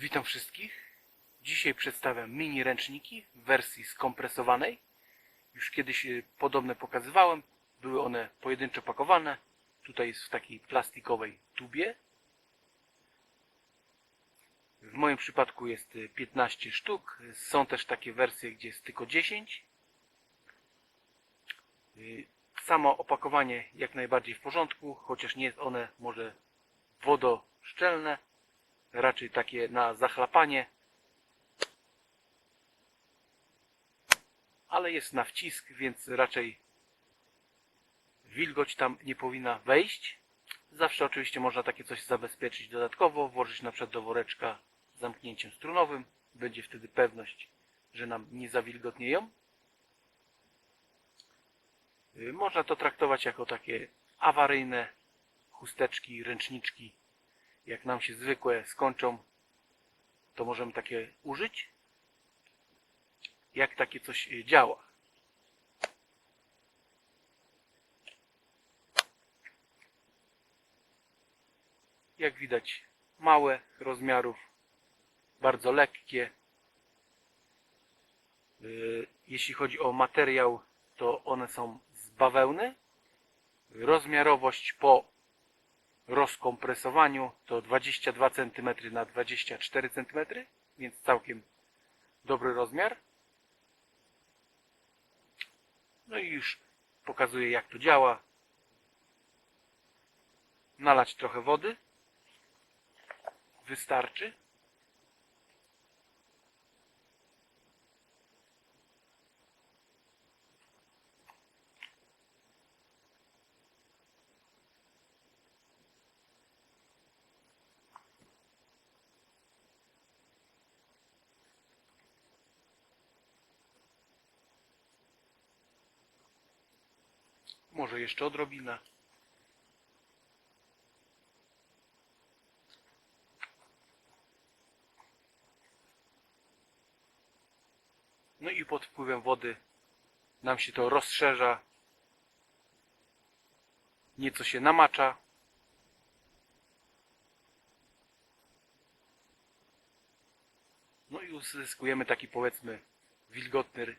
Witam wszystkich. Dzisiaj przedstawiam mini ręczniki w wersji skompresowanej. Już kiedyś y, podobne pokazywałem. Były one pojedynczo pakowane. Tutaj jest w takiej plastikowej tubie. W moim przypadku jest y, 15 sztuk. Są też takie wersje, gdzie jest tylko 10. Y, Samo opakowanie jak najbardziej w porządku, chociaż nie jest one może wodoszczelne raczej takie na zachlapanie. Ale jest na wcisk, więc raczej wilgoć tam nie powinna wejść. Zawsze oczywiście można takie coś zabezpieczyć dodatkowo, włożyć na przykład do woreczka z zamknięciem strunowym. Będzie wtedy pewność, że nam nie zawilgotnieją. Y, Można to traktować jako takie awaryjne chusteczki, ręczniczki jak nam się zwykłe skończą, to możemy takie użyć. Jak takie coś y, działa. Jak widać, małe rozmiarów, bardzo lekkie. Y, Jeśli chodzi o materiał, to one są z bawełny. Rozmiarowość po rozkompresowaniu to 22 cm na 24 cm, więc całkiem dobry rozmiar. No i już pokazuję jak to działa. Nalać trochę wody. Wystarczy. Może jeszcze odrobina. No i pod wpływem wody nam się to rozszerza. Nieco się namacza. No i uzyskujemy taki powiedzmy wilgotny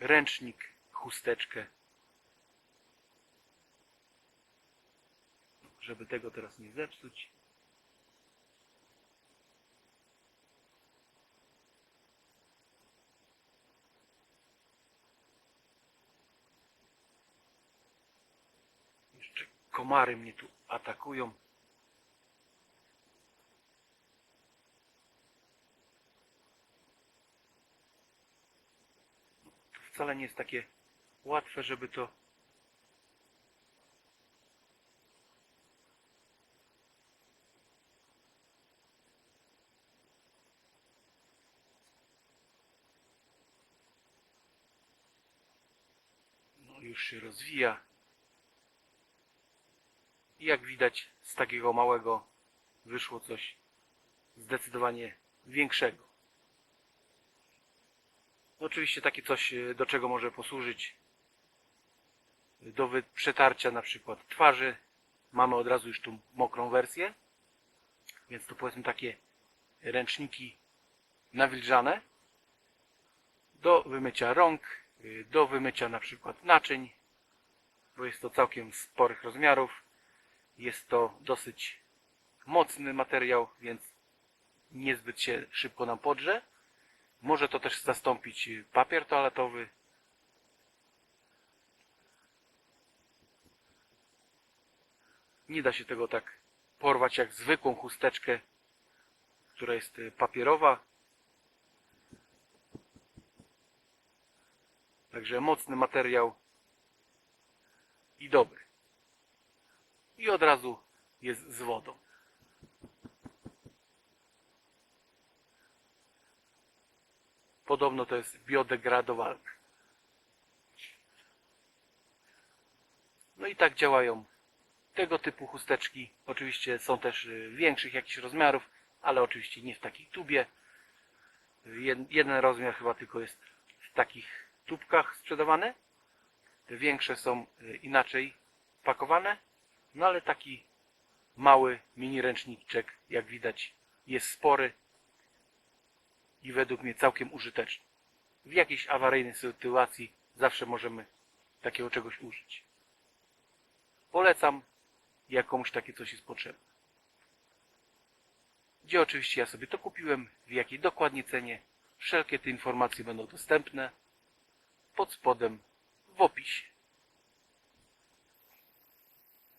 ręcznik, chusteczkę. Żeby tego teraz nie zepsuć. Jeszcze komary mnie tu atakują. Wcale nie jest takie łatwe, żeby to No już się rozwija. I jak widać z takiego małego wyszło coś zdecydowanie większego. Oczywiście takie coś e, do czego może posłużyć do wy- przetarcia na przykład twarzy. Mamy od razu już tu mokrą wersję. Więc to powiedzmy takie ręczniki nawilżane do wymycia rąk, do wymycia na przykład naczyń, bo jest to całkiem sporych rozmiarów. Jest to dosyć mocny materiał, więc niezbyt się szybko nam podrze. Może to też zastąpić y, papier toaletowy. Nie da się tego tak porwać jak zwykłą chusteczkę, która jest y, papierowa. Także mocny materiał i dobry. I od razu jest z wodą. Podobno to jest biodegradowalne. No i tak działają tego typu chusteczki. Oczywiście są też y, większych jakichś rozmiarów, ale oczywiście nie w takiej tubie. Jed- Jeden rozmiar chyba tylko jest w takich tubkach sprzedawane. Te większe są y, inaczej pakowane. No ale taki mały mini ręczniczek, jak widać, jest spory i według mnie całkiem użyteczny. W jakiejś awaryjnej sytuacji zawsze możemy takiego czegoś użyć. Polecam, jak komuś takie coś jest potrzebne. Gdzie oczywiście ja sobie to kupiłem, w jakiej dokładnie cenie. Wszelkie te informacje będą dostępne pod spodem w opisie.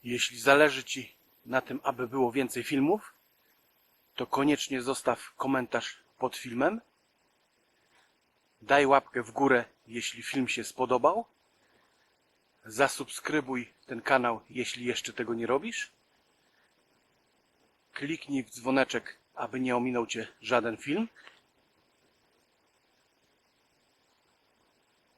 Jeśli zależy Ci na tym, aby było więcej filmów, to koniecznie zostaw komentarz pod filmem. Daj łapkę w górę, jeśli film się spodobał. Zasubskrybuj ten kanał, jeśli jeszcze tego nie robisz. Kliknij w dzwoneczek, aby nie ominął Cię żaden film.